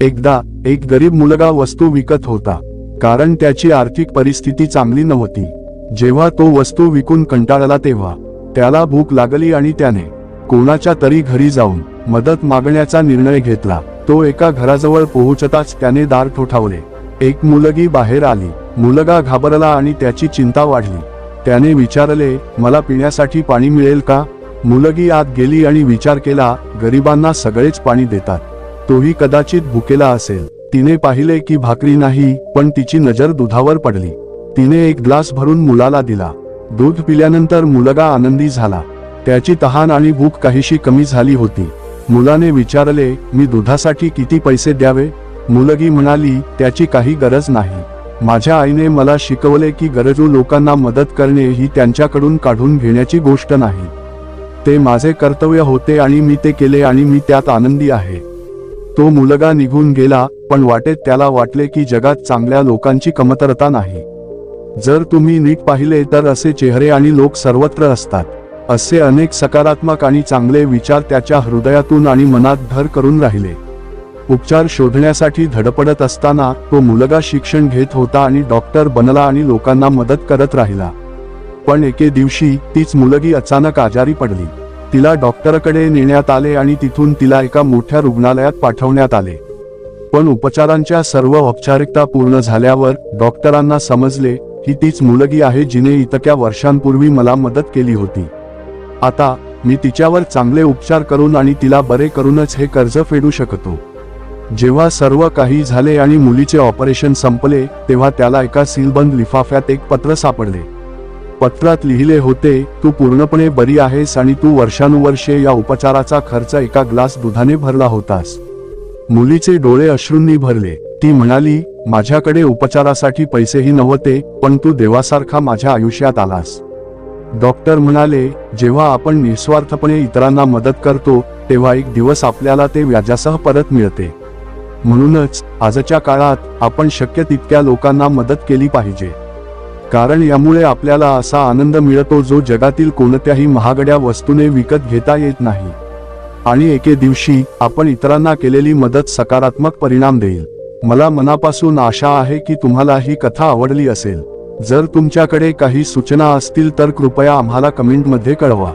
एकदा एक गरीब मुलगा वस्तू विकत होता कारण त्याची आर्थिक परिस्थिती चांगली नव्हती. जेव्हा तो वस्तू विकून कंटाळला तेव्हा त्याला भूक लागली आणि त्याने कोणाच्या तरी घरी जाऊन मदत मागण्याचा निर्णय घेतला. तो एका घराजवळ पोहोचताच त्याने दार ठोठावले. एक मुलगी बाहेर आली. मुलगा घाबरला आणि त्याची चिंता वाढली. त्याने विचारले मला पिण्यासाठी पाणी मिळेल का? मुलगी आत गेली आणि विचार केला गरिबांना सगळेच पाणी देतात. तोही कदाचित भुकेला असेल. तिने पाहिले की भाकरी नाही पण तिची नजर दुधावर पडली. तिने एक ग्लास भरून मुलाला दिला. दूध पिल्यानंतर मुलगा आनंदी झाला. त्याची तहान आणि भूक काहीशी कमी झाली होती. मुलाने विचारले मी दुधासाठी किती पैसे द्यावे? मुलगी म्हणाली त्याची काही गरज नाही. माझ्या आईने मला शिकवले की गरजू लोकांना मदत करणे ही त्यांच्याकडून काढून घेण्याची गोष्ट नाही. ते माझे कर्तव्य होते आणि मी ते केले आणि मी त्यात आनंदी आहे. तो मुलगा निघून गेला पण वाटेत त्याला वाटले की जगात चांगल्या लोकांची कमतरता नाही. जर तुम्ही नीट पाहिले तर असे चेहरे आणि लोक सर्वत्र असतात. असे अनेक सकारात्मक आणि चांगले विचार त्याच्या हृदयातून आणि मनात धर करून राहिले. उपचार शोधण्यासाठी धडपडत असताना तो मुलगा शिक्षण घेत होता आणि डॉक्टर बनला आणि लोकांना मदत करत राहिला. पण एके दिवशी तीच मुलगी अचानक आजारी पडली. तिला डॉक्टरकडे नेण्यात आले आणि तिथून तिला एका मोठ्या रुग्णालयात पाठवण्यात आले. पण उपचारांच्या सर्व औपचारिकता पूर्ण झाल्यावर डॉक्टरांना समजले ही तीच मुलगी आहे जिने इतक्या वर्षांपूर्वी मला मदत केली होती. आता मी तिच्यावर चांगले उपचार करून आणि तिला बरे करूनच हे कर्ज फेडू शकतो. जेव्हा सर्व काही झाले आणि मुलीचे ऑपरेशन संपले तेव्हा त्याला एका सीलबंद लिफाफ्यात एक पत्र सापडले. पत्रात लिहिले होते तू पूर्णपणे बरी आहेस आणि तू वर्षानुवर्षे या उपचाराचा खर्च एका ग्लास दुधाने भरला होतास. मुलीचे डोळे अश्रूंनी भरले. ती म्हणाली माझ्याकडे उपचारासाठी पैसेही नव्हते पण तू देवासारखा माझ्या आयुष्यात आलास. डॉक्टर म्हणाले जेव्हा आपण निस्वार्थपणे इतरांना मदत करतो तेव्हा एक दिवस आपल्याला ते व्याजासह परत मिळते. म्हणूनच आजच्या काळात आपण शक्य तितक्या लोकांना मदत केली पाहिजे. कारण यामुळे आपल्याला असा आनंद मिळतो जो जगातील कोणत्याही महागड्या वस्तूने विकत घेता येत नाही. आणि एके दिवशी आपण इतरांना केलेली मदत सकारात्मक परिणाम देईल. मला मनापासून आशा आहे की तुम्हाला ही कथा आवडली असेल. जर तुमच्याकडे काही सूचना असतील तर कृपया आम्हाला कमेंटमध्ये कळवा.